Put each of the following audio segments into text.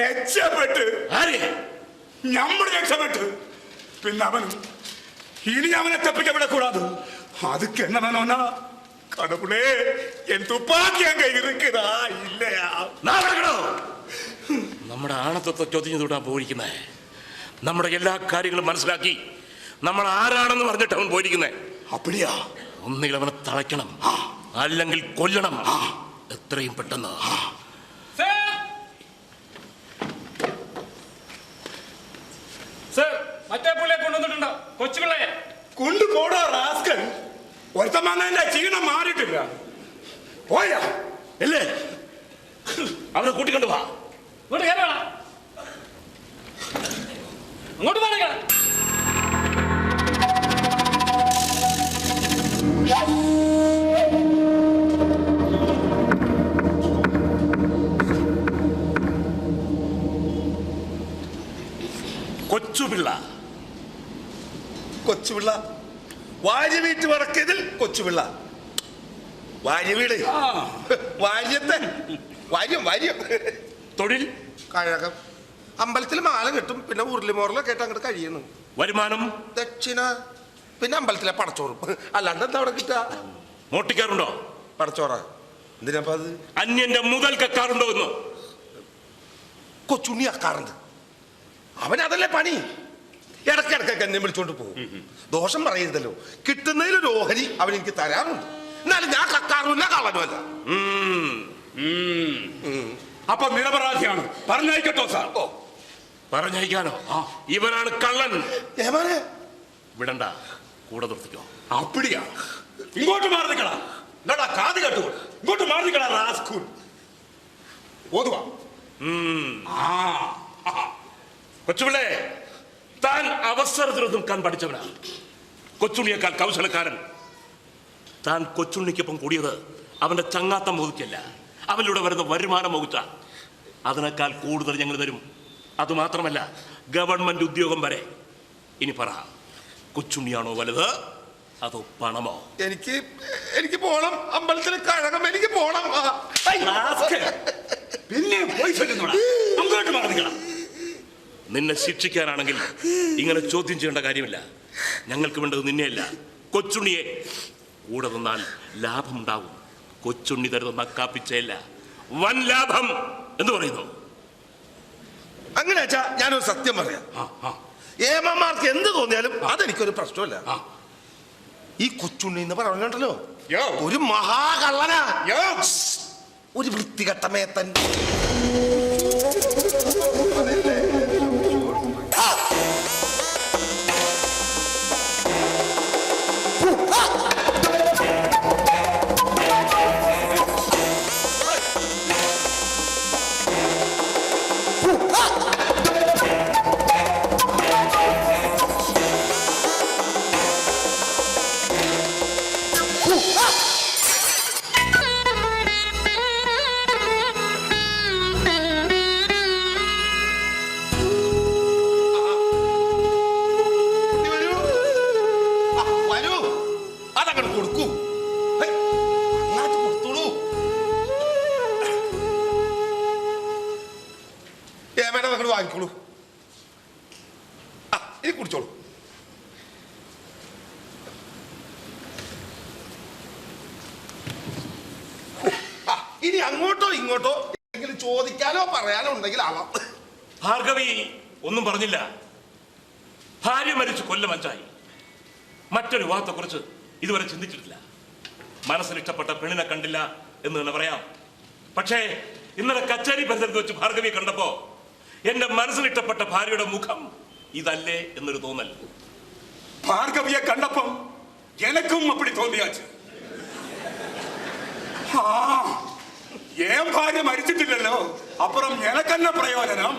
രക്ഷപ്പെട്ട്. നമ്മൾ രക്ഷപ്പെട്ട്. പിന്നെ അവനും ഇനി അവനെ തപ്പിക്കപ്പെടക്കൂടാത് அதுக்கு என்ன வேணும்னா கடவுளே என் துப்பாக்கி அங்க இருக்குதா നമ്മുടെ ആണത്വത്തെ ചോദ്യം തൊട്ടാ പോയിരിക്കുന്നേ. നമ്മുടെ എല്ലാ കാര്യങ്ങളും മനസ്സിലാക്കി. നമ്മൾ ആരാണെന്ന് പറഞ്ഞിട്ട് അവൻ പോയിരിക്കുന്നേ. അപ്പടിയാ. ഒന്നുകിൽ അവനെ തളയ്ക്കണം. അല്ലെങ്കിൽ കൊല്ലണം. എത്രയും പെട്ടെന്ന്. വന്നതിന്റെ ക്ഷീണം മാറിയിട്ടില്ല. പോയാ. ഇല്ലേ? അവരെ കൂട്ടിക്കൊണ്ട് വാ. ഇങ്ങോട്ട് അങ്ങോട്ട് പറയണ കൊച്ചുപിള്ള. കൊച്ചുപിള്ള. വാരി വീട്ട് വടക്കതിൽ കൊച്ചുപിള്ള. വാര്യ വീട്. വാര്യത്തെ. വാര്യം വാര്യം. തൊഴിൽ? കഴകം. അമ്പലത്തിൽ മാല കിട്ടും. പിന്നെ ഉരുളിമോറലൊക്കെ ആയിട്ട് അങ്ങോട്ട് കഴിയുന്നു. വരുമാനം? ദക്ഷിണ. പിന്നെ അമ്പലത്തിലെ പടച്ചോറും. അല്ലാണ്ട് എന്താ അവിടെ കിട്ടുക? മോട്ടിക്കാറുണ്ടോ പടച്ചോറ. എന്തിനാ അത്? അന്യന്റെ മുതൽ കക്കാറുണ്ടോ എന്ന്? കൊച്ചുണ്ണി അക്കാറുണ്ട് അവനതല്ലേ അതല്ലേ പണി. ഇടക്കിടക്കൊക്കെ എന്നെ വിളിച്ചോണ്ട് പോകും. ദോഷം പറയരുതല്ലോ. കിട്ടുന്നതിലൊരു ഓഹരി അവൻ എനിക്ക് തരാറുണ്ട്. എന്നാലും ഞാൻ കക്കാറുമില്ല കള്ളനുമല്ല. അപ്പൊ നിരപരാധിയാണ്. പറഞ്ഞയക്കട്ടോ സാർ. ഓ. പറഞ്ഞയക്കാനോ? ഇവനാണ് കള്ളൻ. വിടണ്ട. കൂടെ നിർത്തിക്കോ. അപ്പിടിയാ ഇങ്ങോട്ട് മാറി നിൽക്കടാ. എന്നാടാ കാത് കേട്ടു ഇങ്ങോട്ട് മാറി നിൽക്കടാ റാസ്കൂൾ ഓതുവാ. കൊച്ചുപിള്ളേ താൻ അവസരത്തിൽ നിൽക്കാൻ പഠിച്ചവനാ. കൊച്ചുണ്ണിയേക്കാൾ കൗശലക്കാരൻ. താൻ കൊച്ചുണ്ണിക്കൊപ്പം കൂടിയത് അവന്റെ ചങ്ങാത്തം മുതിക്കല്ല അവനിലൂടെ വരുന്ന വരുമാനം മുകുത്ത അതിനേക്കാൾ കൂടുതൽ ഞങ്ങൾ തരും. അതുമാത്രമല്ല ഗവൺമെന്റ് ഉദ്യോഗം വരെ. ഇനി പറ കൊച്ചുണ്ണിയാണോ വലുത്? അതോ പണമോ? എനിക്ക് എനിക്ക് പോണം. അമ്പലത്തിലെ കഴകം എനിക്ക് പോണം. പിന്നെ പോയി അങ്ങോട്ട് മാറുതിക്കടാ നിന്നെ ശിക്ഷിക്കാനാണെങ്കിൽ ഇങ്ങനെ ചോദ്യം ചെയ്യേണ്ട കാര്യമില്ല. ഞങ്ങൾക്ക് വേണ്ടത് നിന്നെയല്ല കൊച്ചുണ്ണിയെ. കൂടെ നിന്നാൽ ലാഭമുണ്ടാകും കൊച്ചുണ്ണി തരുന്ന കാപ്പിച്ചയല്ല വൻ ലാഭം എന്ന് പറയുന്നു. അങ്ങനെ വെച്ചാ ഞാനൊരു സത്യം പറയാം. ഏമാർക്ക് എന്ത് തോന്നിയാലും അതെനിക്കൊരു പ്രശ്നമല്ല. ഈ കൊച്ചുണ്ണി എന്ന് പറഞ്ഞുണ്ടല്ലോ. യോ. ഒരു മഹാകള്ളനാ. ഒരു വൃത്തികെട്ട ഇനി അങ്ങോട്ടോ ഇങ്ങോട്ടോ എന്തെങ്കിലും ചോദിക്കാനോ പറയാനോ ഉണ്ടെങ്കിൽ ആവാം. ഭാർഗവി ഒന്നും പറഞ്ഞില്ല. ഭാര്യ മരിച്ചു കൊല്ലമഞ്ചായി മറ്റൊരു വാർത്തക്കുറിച്ച് ഇതുവരെ ചിന്തിച്ചിട്ടില്ല. മനസ്സിലിഷ്ടപ്പെട്ട പെണ്ണിനെ കണ്ടില്ല എന്ന് തന്നെ പറയാം. പക്ഷേ ഇന്നലെ കച്ചേരി പരിസരത്ത് വെച്ച് ഭാർഗവി കണ്ടപ്പോ എന്റെ മനസ്സിലിഷ്ടപ്പെട്ട ഭാര്യയുടെ മുഖം ഇതല്ലേ എന്നൊരു തോന്നൽ. ഭാർഗവിയെ കണ്ടപ്പം എനക്കും അപ്പടി തോന്നിയാച്ചു. ആ ഏൻ ഭാര്യ മരിച്ചിട്ടില്ലല്ലോ. അപ്പുറം എനക്കെന്നെ പ്രയോജനം?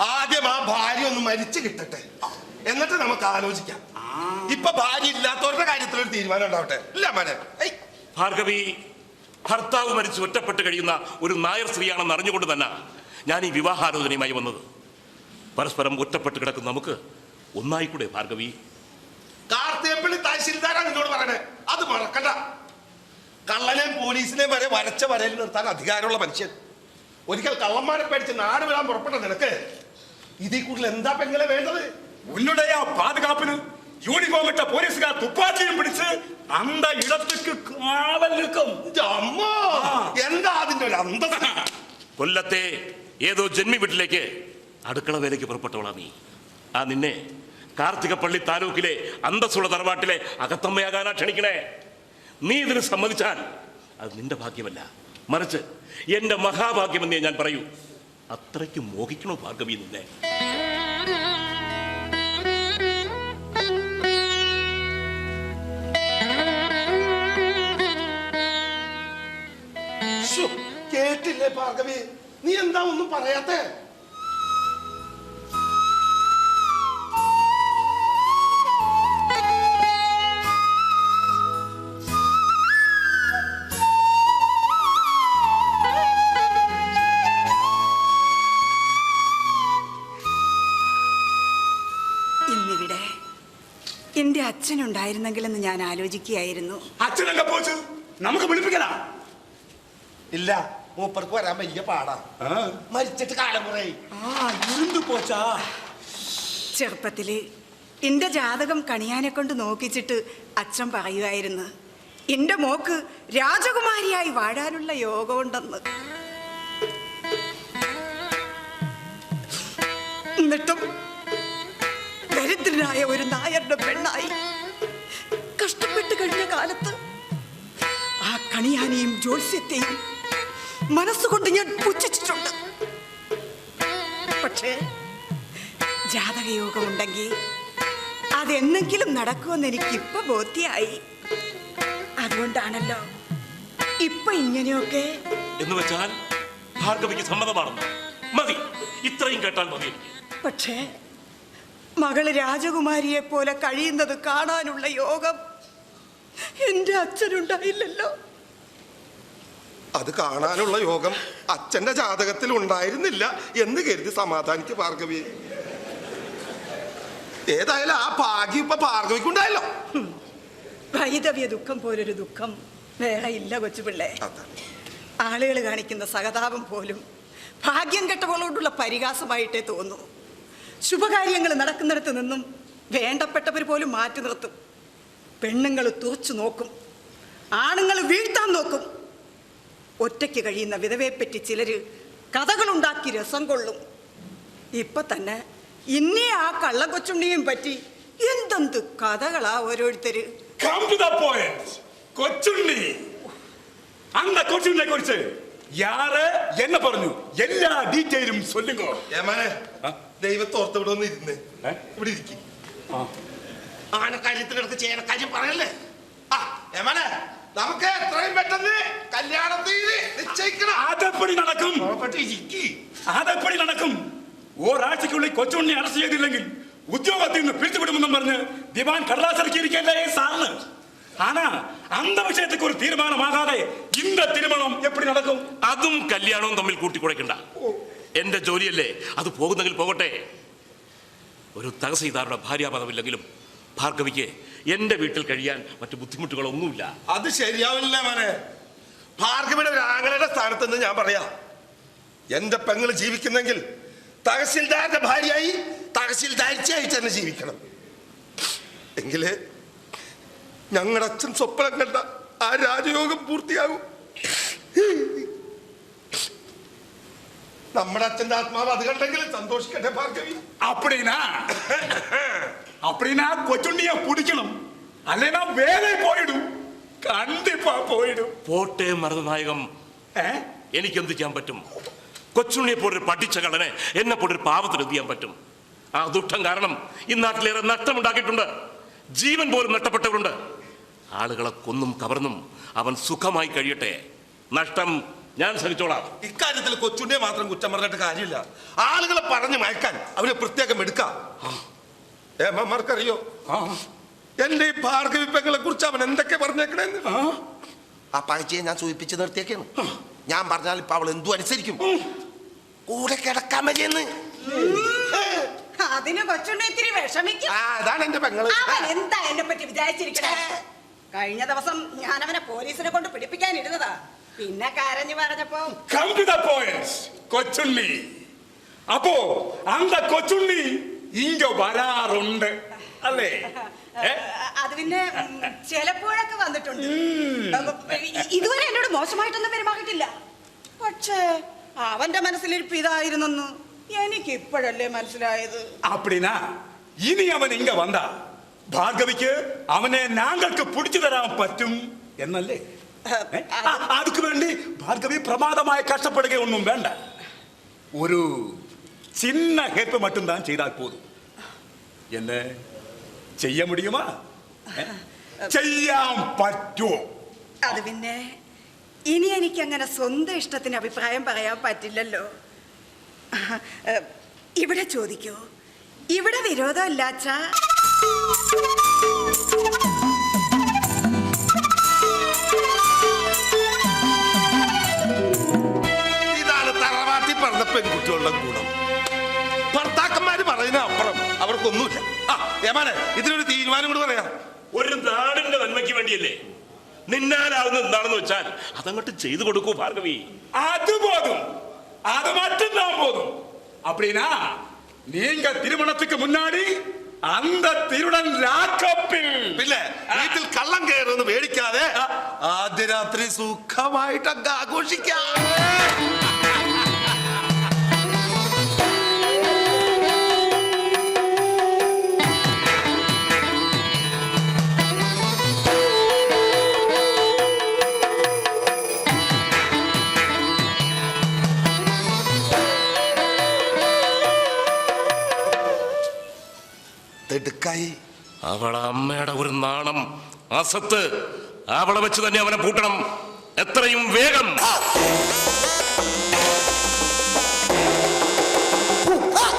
ആദ്യം ആ ഭാര്യ ഒന്ന് മരിച്ചു കിട്ടട്ടെ. എന്നിട്ട് നമുക്ക് ആലോചിക്കാം. ഇപ്പൊ ഭാര്യ ഇല്ലാത്തവരുടെ കാര്യത്തിൽ ഒരു തീരുമാനം ഉണ്ടാവട്ടെ. ഇല്ല മനെ. ഭാർഗവി ഭർത്താവ് മരിച്ച് ഒറ്റപ്പെട്ട് കഴിയുന്ന ഒരു നായർ സ്ത്രീയാണെന്ന് അറിഞ്ഞുകൊണ്ട് തന്നെ ഞാൻ ഈ വിവാഹാലോചനയുമായി വന്നത്. പരസ്പരം ഒറ്റപ്പെട്ട് കിടക്കുന്ന നമുക്ക് ഒന്നായിക്കൂടെ ഭാർഗവി? കാർത്തിയപ്പള്ളി തഹസിൽദാരാണ് നിന്നോട് പറയണേ. അത് മറക്കണ്ട. കള്ളനെയും പോലീസിനെ വരെ വരച്ച വരയിൽ നിർത്താൻ അധികാരമുള്ള മനുഷ്യൻ. ഒരിക്കൽ കള്ളന്മാരെ പേടിച്ച് നാട് വിടാൻ പുറപ്പെട്ട നിനക്ക് ഇതിൽ കൂടുതൽ എന്താ പെങ്ങളെ വേണ്ടത്? ഉന്നുടയ പാതുകാപ്പിന് യൂണിഫോം ഇട്ട പോലീസുകാർ തുപ്പാക്കിയും പിടിച്ച് അന്ത ഇടത്തേക്ക് കാവൽ നിൽക്കും. എന്താ അതിന്റെ ഒരു അന്ത കൊല്ലത്തെ ഏതോ ജന്മി വീട്ടിലേക്ക് അടുക്കള വേലയ്ക്ക് പുറപ്പെട്ടവളാണ് നീ. ആ നിന്നെ കാർത്തികപ്പള്ളി താലൂക്കിലെ അന്തസ്സുള്ള തറവാട്ടിലെ അകത്തമ്മയാകാനാ ക്ഷണിക്കണേ. നീ ഇതിന് സമ്മതിച്ചാൽ അത് നിന്റെ ഭാഗ്യമല്ല. മറിച്ച് എന്റെ മഹാഭാഗ്യമെന്നേ ഞാൻ പറയൂ. അത്രയ്ക്ക് മോഹിക്കണോ ഭാർഗവി നിന്നെ? കേട്ടില്ലേ ഭാർഗവി? നീ എന്താ ഒന്നും പറയാത്തേ? അച്ഛനുണ്ടായിരുന്നെങ്കിലെന്ന് ഞാൻ ആലോചിക്കുകയായിരുന്നു. അച്ഛനൊക്കെ പോച്ച്. നമുക്ക് വിളിപ്പിക്കലാ. ഇല്ല മൂപ്പർക്ക് വരാൻ വലിയ പാടാ. മരിച്ചിട്ട് കാലം കുറേ. പോച്ചാ. ചെറുപ്പത്തിൽ എന്റെ ജാതകം കണിയാനെ കൊണ്ട് നോക്കിച്ചിട്ട് അച്ഛൻ പറയുമായിരുന്നു എന്റെ മോക്ക് രാജകുമാരിയായി വാഴാനുള്ള യോഗമുണ്ടെന്ന്. എന്നിട്ടും ദരിദ്രനായ ഒരു നായരുടെ കണിയാനെയും മനസ്സുകൊണ്ട് ഞാൻ പുച്ഛിച്ചിട്ടുണ്ട്. പക്ഷേ ജാതകയോഗമുണ്ടെങ്കിൽ അതെന്നെങ്കിലും നടക്കുമെന്ന് എനിക്ക് ഇപ്പൊ ബോധ്യായി. അതുകൊണ്ടാണല്ലോ ഇപ്പൊ ഇങ്ങനെയൊക്കെ എന്ന് വെച്ചാൽ ഭാർഗവിക്ക് സമ്മതമാണെന്ന്. മതി ഇത്രയും കേട്ടാൽ മതി പക്ഷേ മകൾ രാജകുമാരിയെ പോലെ കഴിയുന്നത് കാണാനുള്ള യോഗം എന്റെ അച്ഛനുണ്ടായില്ലല്ലോ. അത് കാണാനുള്ള യോഗം അച്ഛന്റെ ജാതകത്തിൽ ഉണ്ടായിരുന്നില്ല എന്ന് കരുതി സമാധാനിക്ക് ഭാർഗവി. ഏതായാലും ആ ഭാഗ്യം ഇപ്പൊ ഭാർഗവിക്കുണ്ടായല്ലോ വൈദവ്യ ദുഃഖം പോലൊരു ദുഃഖം വേറെ ഇല്ല കൊച്ചുപിള്ളേ ആളുകൾ കാണിക്കുന്ന സഹതാപം പോലും ഭാഗ്യം കെട്ടവളോടുള്ള പരിഹാസമായിട്ടേ തോന്നൂ. ശുഭകാര്യങ്ങൾ നടക്കുന്നിടത്ത് നിന്നും വേണ്ടപ്പെട്ടവർ പോലും മാറ്റി നിർത്തും. പെണ്ണുങ്ങൾ തുറച്ചു നോക്കും. ആണുങ്ങൾ വീഴ്ത്താൻ നോക്കും. ഒറ്റയ്ക്ക് കഴിയുന്ന വിധവയെപ്പറ്റി ചിലർ കഥകളുണ്ടാക്കി രസം കൊള്ളും. ഇപ്പം തന്നെ ഇന്നേ ആ കള്ളക്കൊച്ചുണ്ണിയും പറ്റി എന്തെന്ത് കഥകളാ ഓരോരുത്തര്? കൊച്ചുണ്ണി. പറഞ്ഞു. എല്ലാ ഡീറ്റെയിലും ഏമാനെ ഇവിടെ ഒന്ന് ഇരുന്ന്? ഇവിടെ ഇരിക്കും. ആനക്കാര്യത്തിനടുത്ത് ചേനക്കാര്യം പറയല്ലേ? ആ ഏമാനെ നമുക്ക് എത്രയും പെട്ടെന്ന് കല്യാണത്തിന് നിശ്ചയിക്കണം. അതെപ്പടി നടക്കും? അതെപ്പടി നടക്കും? ഒരാഴ്ചക്കുള്ളിൽ കൊച്ചുണ്ണി അറസ്റ്റ് ചെയ്തില്ലെങ്കിൽ ഉദ്യോഗത്തിൽ നിന്ന് പിരിച്ചുവിടുമെന്നും പറഞ്ഞ് ദിവാൻ കടലാസിറക്കിയിരിക്കല്ലേ സാറിന്? ആനാ അന്ത വിഷയത്തേക്ക് ഒരു തീരുമാനമാകാതെ ഇന്ന തിരുമണം എപ്പടി നടക്കും? അതും കല്യാണവും തമ്മിൽ കൂട്ടിക്കുഴയ്ക്കണ്ട എന്റെ ജോലിയല്ലേ? അത് പോകുന്നെങ്കിൽ പോകട്ടെ. ഒരു തഹസീദാരുടെ ഭാര്യാപദമില്ലെങ്കിലും ഭാർഗവിക്ക് എന്റെ വീട്ടിൽ കഴിയാൻ മറ്റു ബുദ്ധിമുട്ടുകളൊന്നുമില്ല. അത് ശരിയാവില്ല മോനെ. ഭാർഗവിയുടെ ഒരു ആങ്ങളുടെ സ്ഥാനത്ത് നിന്ന് ഞാൻ പറയാം. എന്റെ പെങ്ങൾ ജീവിക്കുന്നെങ്കിൽ തഹസിൽദാരന്റെ ഭാര്യയായി തഹസിൽദാരിച്ചയായി തന്നെ ജീവിക്കണം. എങ്കിൽ ഞങ്ങളുടെ അച്ഛൻ സ്വപ്നം കണ്ട ആ രാജയോഗം പൂർത്തിയാകും. നമ്മുടെ അച്ഛന്റെ ആത്മാവ് അത് കണ്ടെങ്കിൽ സന്തോഷിക്കട്ടെ ഭാർഗവി. അപ്പടീനാ? அப்படின்னா கொச்சுண்டிய பிடிக்கணும் அல்லனா வேலை போயிடும் கண்டிப்பா போயிடும் പോട്ടെ മരുന്നായകം ഏ? എനിക്കെന്ത് ചെയ്യാൻ പറ്റും കൊച്ചുണ്ണിയെ പോലൊരു പഠിച്ച കള്ളനെ എന്നെ പോലൊരു പാവത്തിന് എന്ത് ചെയ്യാൻ പറ്റും ആ ദുഷ്ടം കാരണം ഈ നാട്ടിലേറെ നഷ്ടമുണ്ടാക്കിയിട്ടുണ്ട് ജീവൻ പോലും നഷ്ടപ്പെട്ടവരുണ്ട് ആളുകളെ കൊന്നും കവർന്നും അവൻ സുഖമായി കഴിയട്ടെ നഷ്ടം ഞാൻ സഹിച്ചോളാം ഇക്കാര്യത്തിൽ കൊച്ചുണ്ണിയെ മാത്രം കുറ്റം പറഞ്ഞിട്ട് കാര്യമില്ല ആളുകളെ പറഞ്ഞു മയക്കാൻ അവനെ പ്രത്യേകം എടുക്കാം ഏമാർക്കറിയോ ആ, എന്റെ ഈ ഭാർഗവിപ്പങ്ങളെ കുറിച്ച് അവൻ എന്തൊക്കെ പറഞ്ഞേക്കണേന്ന്? ആ, പഴച്ചയെ ഞാൻ സൂചിപ്പിച്ച് നിർത്തിയേക്കാണ്. ഞാൻ പറഞ്ഞാൽ ഇപ്പൊ അവൾ എന്തു അനുസരിക്കും? കൂടെ കിടക്കാൻ മതിയെന്ന്. അതിന് കൊച്ചുണ്ണി ഇത്തിരി വിഷമിക്കും. ആ അതാണ് എന്റെ പെങ്ങൾ. അവൻ എന്താ എന്നെ പറ്റി വിചാരിച്ചിരിക്കണേ? കഴിഞ്ഞ ദിവസം ഞാൻ അവനെ പോലീസിനെ കൊണ്ട് പിടിപ്പിക്കാൻ ഇരുന്നതാ. പിന്നെ കരഞ്ഞു പറഞ്ഞപ്പോ come to the point Kochunni. അപ്പോ അന്ത കൊച്ചുണ്ണി ഇങ്ക വരാറുണ്ട്. അല്ലേ? അത് പിന്നെ ചിലപ്പോഴൊക്കെ വന്നിട്ടുണ്ട്. ഇതുവരെ എന്നോട് മോശമായിട്ടൊന്നും പെരുമാറിയിട്ടില്ല. പക്ഷേ അവന്റെ മനസ്സിലിരിപ്പ് ഇതായിരുന്നെന്ന് എനിക്ക് ഇപ്പോഴല്ലേ മനസ്സിലായത്. അപ്പടിനാ ഇനി അവൻ ഇങ്ങ വന്ന ഭാർഗവിക്ക് അവനെ ഞങ്ങൾക്ക് പിടിച്ചു തരാൻ പറ്റും എന്നല്ലേ? അതുക്ക് വേണ്ടി ഭാർഗവി പ്രമാദമായി കഷ്ടപ്പെടുകയൊന്നും വേണ്ട. ഒരു ചിന്ന ഹെൽപ്പ് மட்டும்தான் ചെയ്താൽ പോതും എന്നെ ചെയ്യ മുടിയുമാ ഏ? ചെയ്യാൻ പറ്റുമോ അത് പിന്നെ ഇനി എനിക്ക് അങ്ങനെ സ്വന്തം ഇഷ്ടത്തിന് അഭിപ്രായം പറയാൻ പറ്റില്ലല്ലോ ഏ, ഇവിടെ ചോദിക്കൂ ഇവിടെ വിരോധമില്ലാച്ചാ ഇതാണ് യമാനെ ഇതിനൊരു തീരുമാനം കൂടി പറയാം ഒരു നാടിന്റെ നന്മയ്ക്ക് വേണ്ടിയല്ലേ നിന്നാലാവുന്നത് എന്താണെന്ന് വെച്ചാൽ അതങ്ങോട്ട് ചെയ്തു കൊടുക്കൂ ഭാർഗവി அது போதும் அது மட்டும்தான் போதும் அப்படின்னா நீங்க திருமணத்துக்கு முன்னாடி அந்த திருடன் லாக்கப்பில் പിന്നെ വീട്ടിൽ കള്ളം കയറുമെന്ന് പേടിക്കാതെ ആദ്യ രാത്രി സുഖമായിട്ട് അങ്ങ് ആഘോഷിക്കാം അവളെ അമ്മയുടെ ഒരു നാണം. അസത്ത് അവളെ വെച്ച് തന്നെ അവനെ പൂട്ടണം. എത്രയും വേഗം.